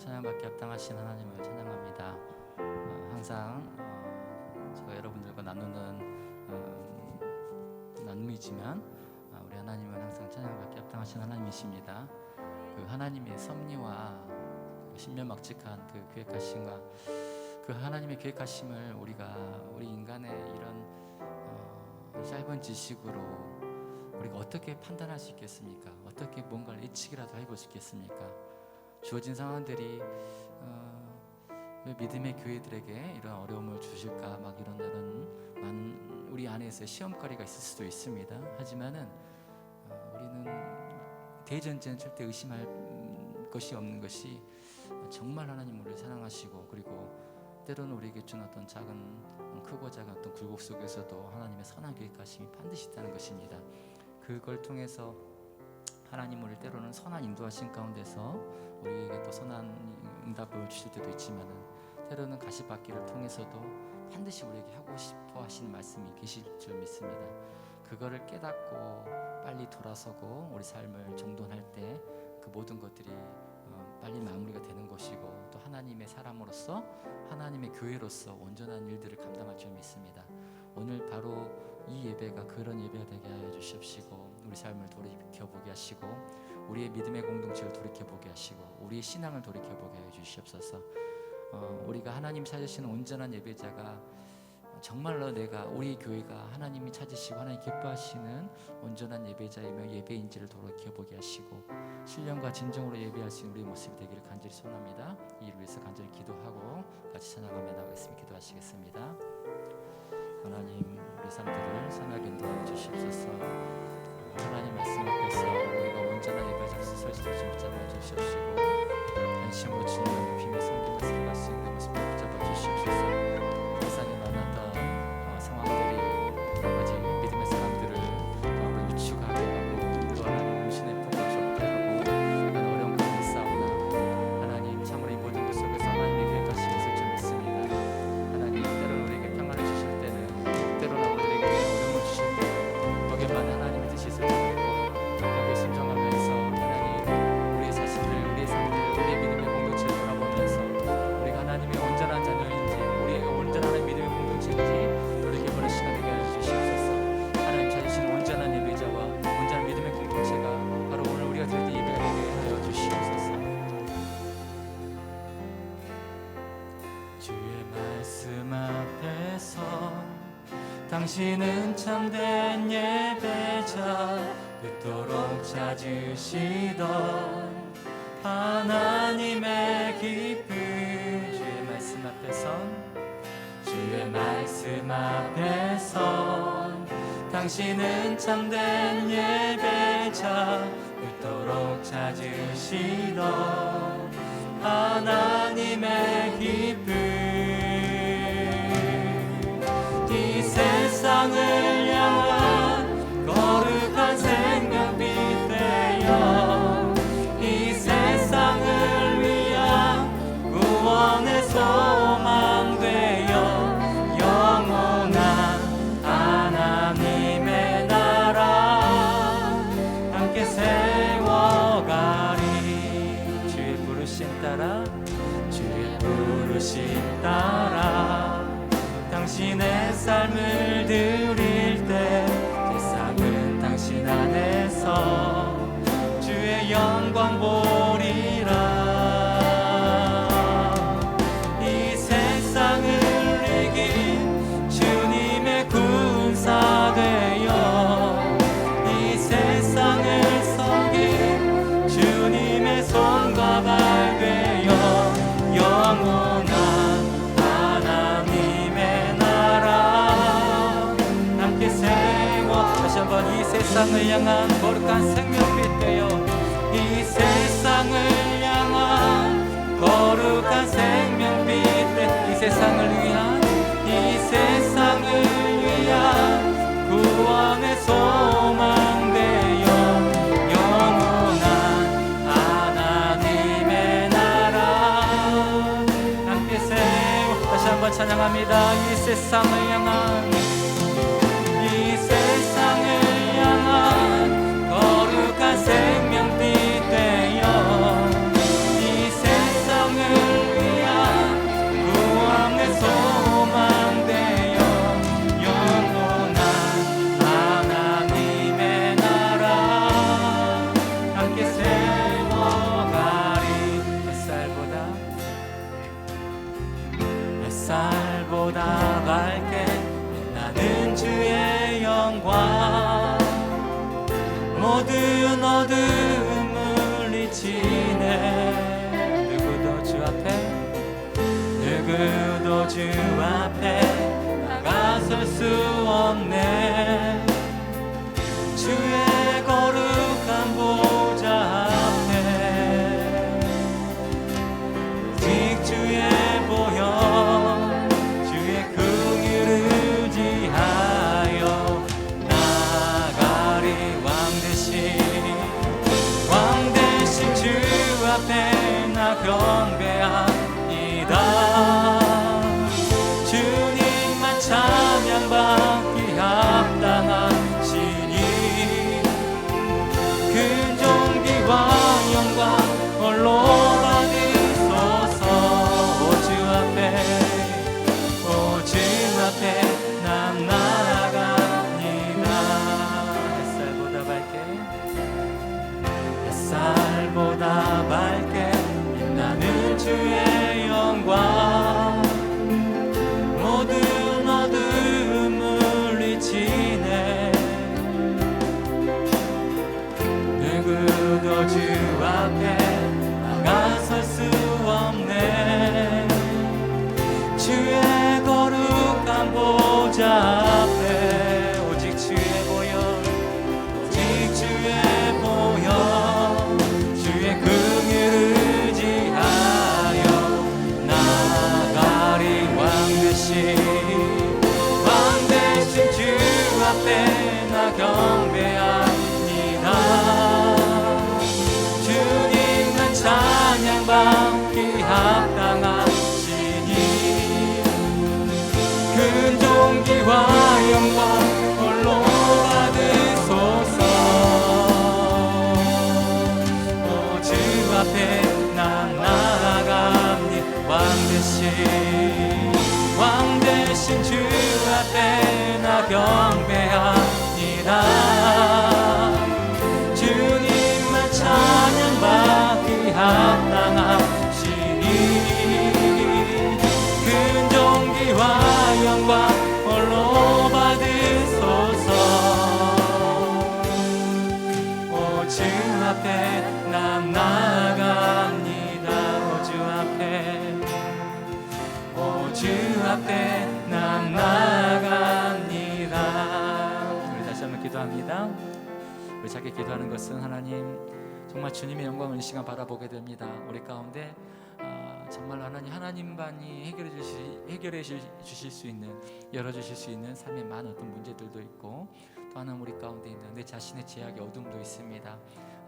찬양받기 합당하신 하나님을 찬양합니다. 어, 항상 어, 제가 여러분들과 나누는 어, 나눔이지만 어, 우리 하나님은 항상 찬양받기 합당하신 하나님이십니다. 그 하나님의 섭리와 그 신면막직한 그 계획하심과 그 하나님의 계획하심을 우리가 우리 인간의 이런 어, 짧은 지식으로 우리가 어떻게 판단할 수 있겠습니까? 어떻게 뭔가를 예측이라도 해볼 수 있겠습니까? 주어진 상황들이 어, 왜 믿음의 교회들에게 이런 어려움을 주실까 막 이런 이런 많은 우리 안에서 시험거리가 있을 수도 있습니다. 하지만은 어, 우리는 대전제는 절대 의심할 음, 것이 없는 것이 정말 하나님 우리를 사랑하시고 그리고 때로는 우리에게 준 어떤 작은 음, 크고 작은 어떤 굴곡 속에서도 하나님의 선한 계획하심이 반드시 있다는 것입니다. 그걸 통해서 하나님 우리 때로는 선한 인도하신 가운데서 우리에게 또 선한 응답을 주실 때도 있지만은 때로는 가시밭길을 통해서도 반드시 우리에게 하고 싶어 하시는 말씀이 계실 줄 믿습니다. 그거를 깨닫고 빨리 돌아서고 우리 삶을 정돈할 때 그 모든 것들이 어, 빨리 마무리가 되는 것이고 또 하나님의 사람으로서 하나님의 교회로서 온전한 일들을 감당할 줄 믿습니다. 오늘 바로 이 예배가 그런 예배가 되게 하여 주시옵시고 우리 삶을 돌이켜 보게 하시고 우리의 믿음의 공동체를 돌이켜 보게 하시고 우리의 신앙을 돌이켜 보게 하여 주시옵소서. 어, 우리가 하나님 찾으시는 온전한 예배자가 정말로 내가 우리 교회가 하나님이 찾으시고 하나님 기뻐하시는 온전한 예배자이며 예배인지를 돌이켜 보게 하시고 신령과 진정으로 예배할 수 있는 우리의 모습이 되기를 간절히 소원합니다. 이를 위해서 간절히 기도하고 같이 찬양하며 나가겠습니다. 기도하시겠습니다. 하나님 우리 삶들을 선하게 인도하여 주시옵소서. 하나님 말씀 앞에서 우리가 온전한 예배자로서 설치되지 못하여 주시옵시고 안심으로 주님을 높이며 섬기며 살아갈 수 있는 모습을 붙잡아 주시옵소서. 당신은 참된 예배자 그토록 찾으시던 하나님의 기쁨. 주의 말씀 앞에선 주의 말씀 앞에서 당신은 참된 예배자 그토록 찾으시던 하나님의 기쁨 세상을 향한 거룩한 생명빛 되어 이 세상을 향한 거룩한 생명빛 되어 이 세상을 위한 이 세상을 위한 구원의 소망 되어 영원한 하나님의 나라. 함께 세워 다시 한번 찬양합니다. 이 세상을 향한 자기 기도하는 것은 하나님 정말 주님의 영광을 이 시간 바라보게 됩니다 우리 가운데 아, 정말 하나님 하나님만이 해결해 주실 해결해 주- 주실 수 있는 열어 주실 수 있는 삶의 많은 어떤 문제들도 있고 또 하나님 우리 가운데 있는 내 자신의 제약의 어둠도 있습니다.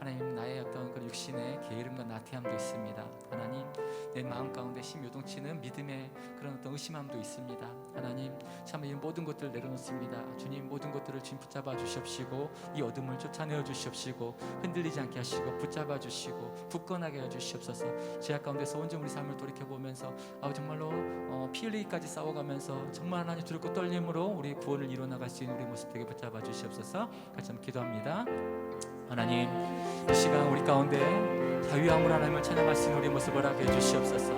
하나님 나의 어떤 그 육신의 게으름과 나태함도 있습니다. 하나님 내 마음 가운데 심 요동치는 믿음의 그런 어떤 의심함도 있습니다. 하나님 참 이 모든 것들을 내려놓습니다. 주님 모든 것들을 주님 붙잡아 주시옵시고 이 어둠을 쫓아내어 주시옵시고 흔들리지 않게 하시고 붙잡아 주시고 굳건하게 해 주시옵소서. 제약 가운데서 온전 우리 삶을 돌이켜 보면서 아 정말로 어, 피 흘리기까지 싸워가면서 정말 하나님 두렵고 떨림으로 우리 구원을 이루어 나갈 수 있는 우리 모습 되게 붙잡아 주시옵소서. 같이 한번 기도합니다. 하나님 이 시간 우리 가운데 자유함을 하나님을 있는 우리 모습을 하게 해주시옵소서.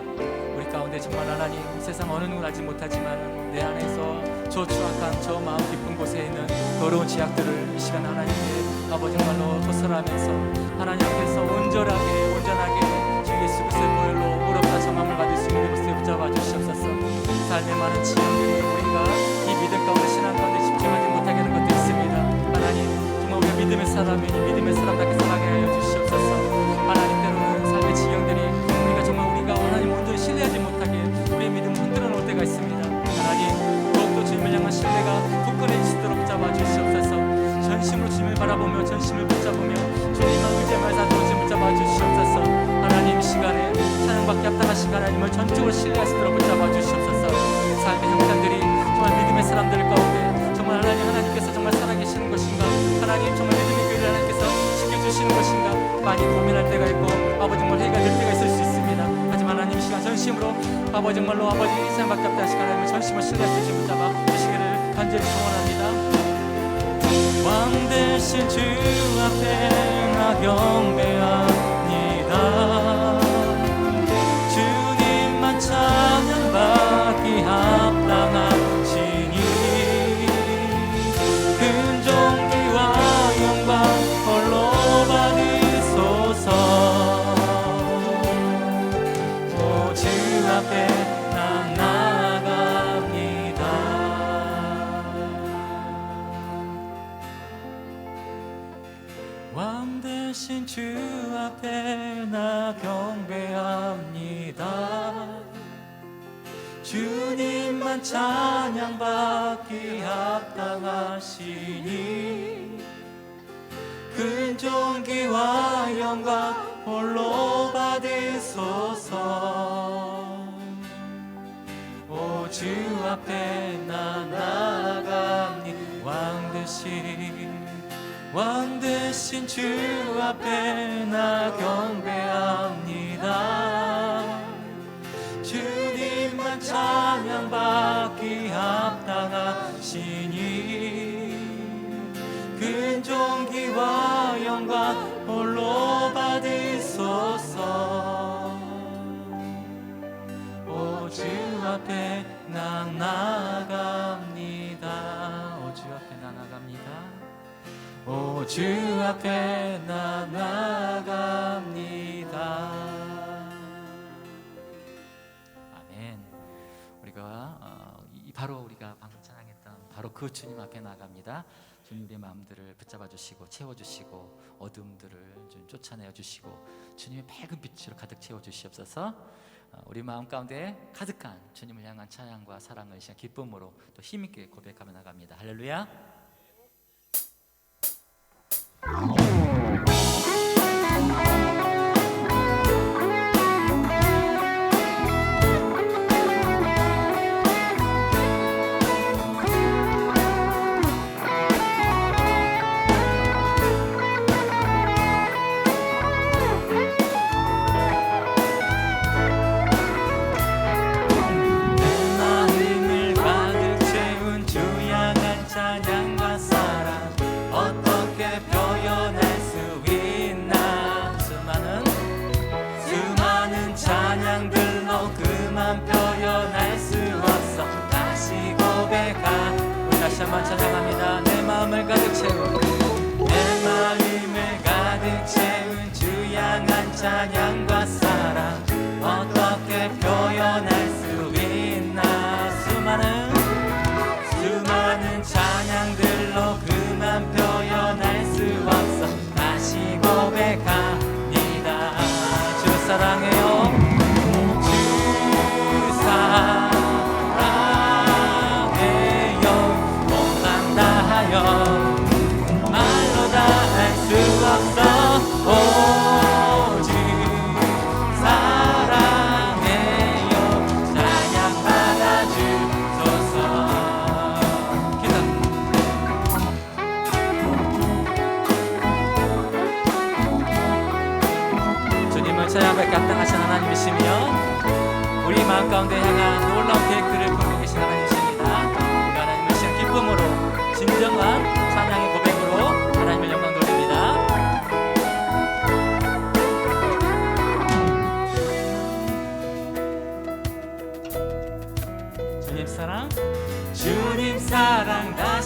우리 가운데 정말 하나님 세상 어느 누구 알지 못하지만 내 안에서 저 추악한 저 마음 깊은 곳에 있는 더러운 지약들을 이 시간 하나님께 아버지 정말로 토설하면서 하나님 앞에서 온전하게 온전하게 주 예수 그리스도의 보혈로 의롭다 정함을 받을 수 있는 모습을 붙잡아 주시옵소서. 삶의 많은 지형들이 우리가 이 믿음 가운데 신앙 믿음의 사람이니 믿음의 사람답게 살아가게 하여 주시옵소서. 하나님 때로는 삶의 지경들이 우리가 정말 우리가 하나님 온전히 신뢰하지 못하게 우리의 믿음을 흔들어 놓을 때가 있습니다. 하나님 더욱더 주님을 향한 신뢰가 굳건해지도록 잡아 주시옵소서. 전심으로 주님을 바라보며 전심을 붙잡으며 주님만 의지하며 사는 것을 붙잡아 주시옵소서. 하나님 이 시간에 찬양받기 합당하신 하나님을 전적으로 신뢰할 수 있도록 붙잡아 주시옵소서. 삶의 형편들이 정말 믿음의 사람들 가 아버지 정말로 아버지 찬양받기 합당하신 하나님을 전심으로 신뢰할 수 있도록 붙잡아 주시기를 간절히 소원합니다. 왕 대신 주 앞에 나 경배합니다 되신 주 앞에 나 경배합니다. 주님만 찬양받기 합당하시니 큰 종기와 영광 홀로 받으소서. 오 주 앞에 나 나아갑니다. 왕 되신 왕 대신 주 앞에 나 경배합니다. 주님만 찬양받기 합당하시니 큰 존귀와 영광 홀로 받으소서. 오주 앞에 나 나갑니다 오주 앞에 나 나갑니다. 아멘. 우리가 어, 이- 바로 우리가 방금 찬양했던 바로 그 주님 앞에 나갑니다. 주님 우리의 마음들을 붙잡아 주시고 채워 주시고 어둠들을 좀 쫓아내어 주시고 주님의 밝은 빛으로 가득 채워 주시옵소서. 어, 우리 마음 가운데 가득한 주님을 향한 찬양과 사랑을 이 시간 기쁨으로 또 힘있게 고백하며 나갑니다. 할렐루야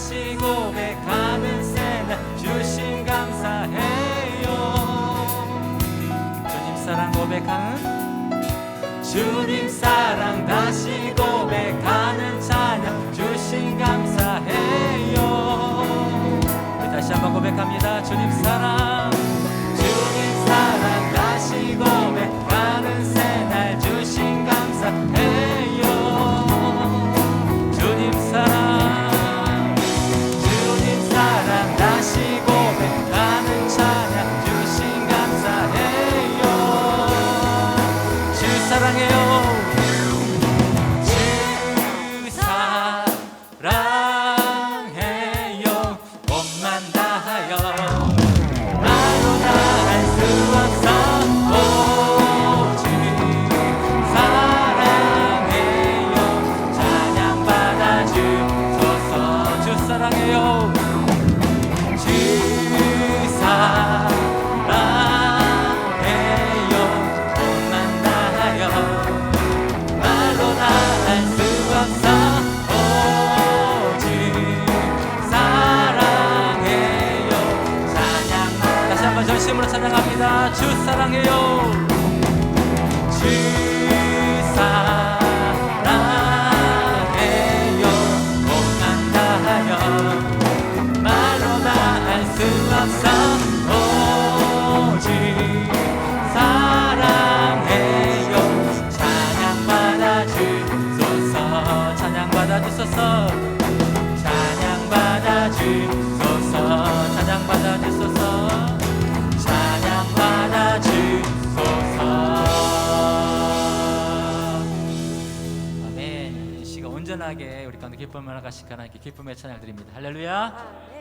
다시 고백하는 새날 주신 감사해요. 주님 사랑 고백하는 주님 사랑 다시 고백하는 찬양 주신 감사해요. 다시 한번 고백합니다. 주님 사랑 기쁨을 하나씩 하나님께 기쁨의 찬양을 드립니다. 할렐루야. 아, 네.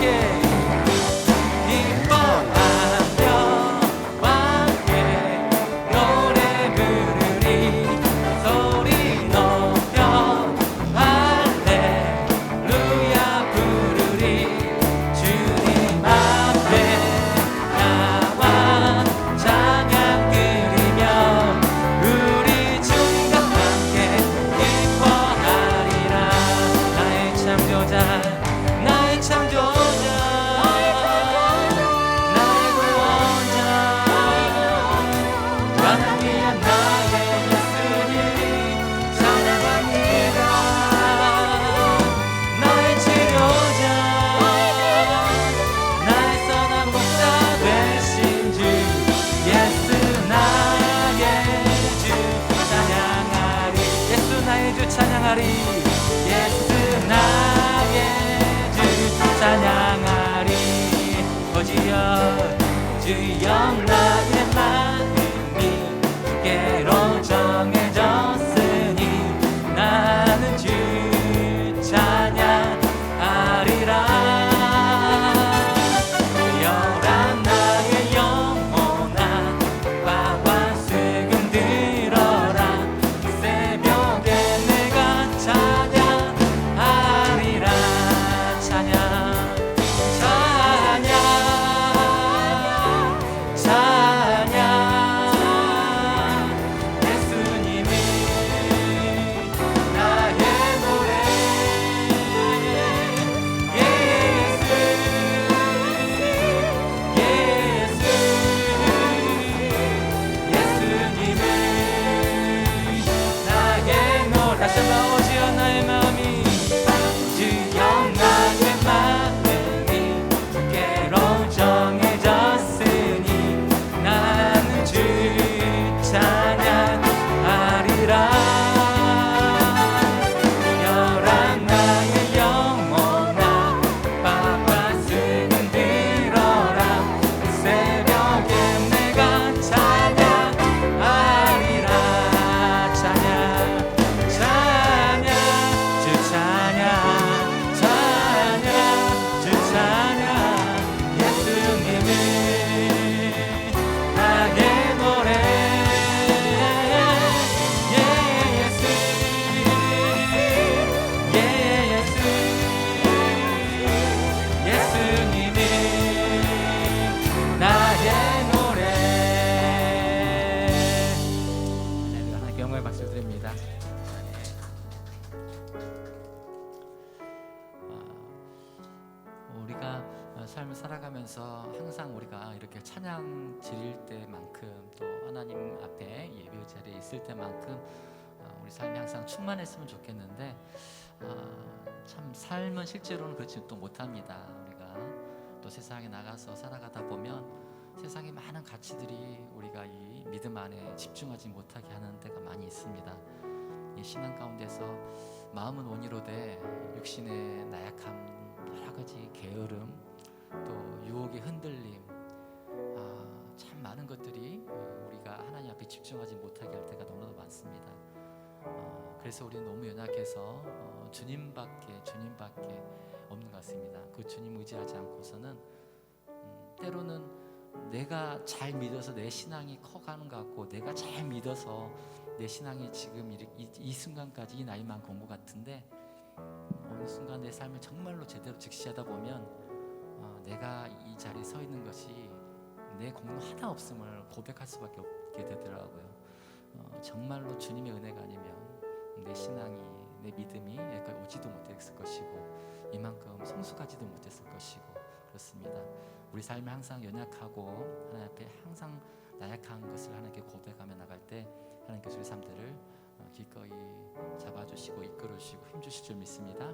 Okay. 찬양하리 예수 나의 주 찬양하리. 오지여 주 영광 하나님 앞에 예배 자리에 있을 때만큼 어, 우리 삶이 항상 충만했으면 좋겠는데 어, 참 삶은 실제로는 그렇지 또 못합니다. 우리가 또 세상에 나가서 살아가다 보면 세상의 많은 가치들이 우리가 이 믿음 안에 집중하지 못하게 하는 때가 많이 있습니다. 이 신앙 가운데서 마음은 온유로되 육신의 나약함, 여러 가지 게으름, 또 유혹의 흔들림, 것들이 어, 우리가 하나님 앞에 집중하지 못하게 할 때가 너무나도 많습니다. 어, 그래서 우리는 너무 연약해서 어, 주님밖에 주님밖에 없는 것 같습니다. 그 주님 의지하지 않고서는 음, 때로는 내가 잘 믿어서 내 신앙이 커가는 것 같고 내가 잘 믿어서 내 신앙이 지금 이, 이, 순간까지 이 나이만 건 것 같은데 어느 순간 내 삶을 정말로 제대로 직시하다 보면 내가 이 자리에 서 있는 것이 내 공로 하나 없음을 고백할 수밖에 없게 되더라고요. 어, 정말로 주님의 은혜가 아니면 내 신앙이 내 믿음이 여기까지 오지도 못했을 것이고 이만큼 성숙하지도 못했을 것이고 그렇습니다. 우리 삶이 항상 연약하고 하나님 앞에 항상 나약한 것을 하나님께 고백하며 나갈 때 하나님께서 우리 삶들을 어, 기꺼이 잡아주시고 이끌어주시고 힘주실 줄 믿습니다.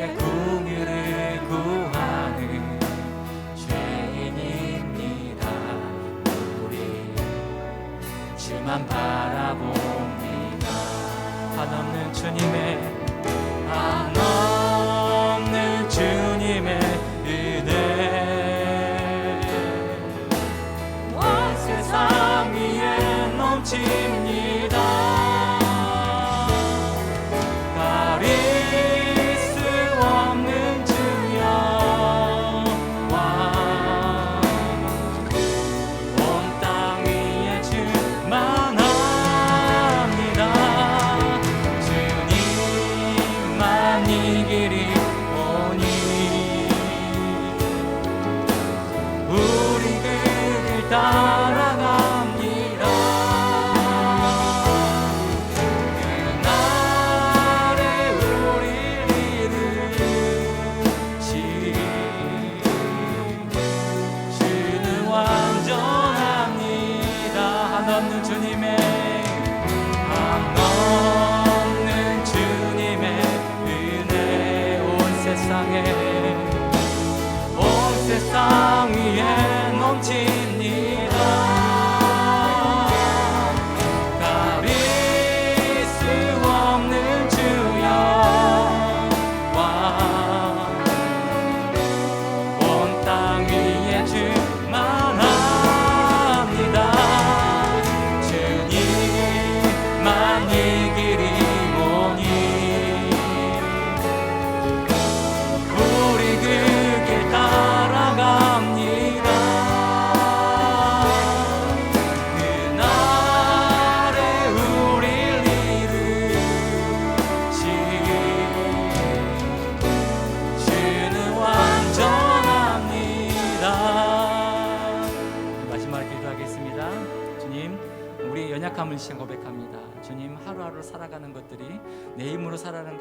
주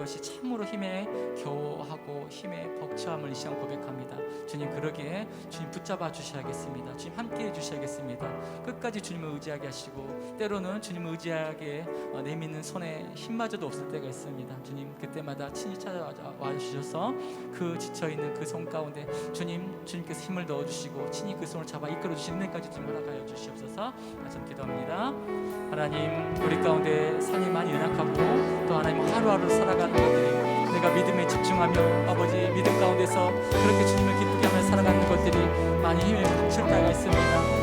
것이 참으로 힘에 겨워하고 힘에 벅차함을 이 시간 고백합니다. 주님, 그러기에 주님 붙잡아 주셔야겠습니다. 주님 함께 해 주셔야겠습니다. 끝까지 주님을 의지하게 하시고 때로는 주님을 의지하게 어, 내미는 손에 힘마저도 없을 때가 있습니다. 주님, 그때마다 친히 찾아와 주셔서 그 지쳐 있는 그 손 가운데 주님 주님께서 힘을 넣어 주시고 친히 그 손을 잡아 이끌어 주시는 데까지 좀 허락하여 주시옵소서. 다시 기도합니다. 하나님 우리 가운데 삶이 많이 연약하고 또 하나님 하루하루 살아가는 것들이 내가 믿음에 집중하며 아버지 믿음 가운데서 그렇게 주님을 기쁘게 하며 살아가는 것들이 많이 힘을 칠 때가 있습니다.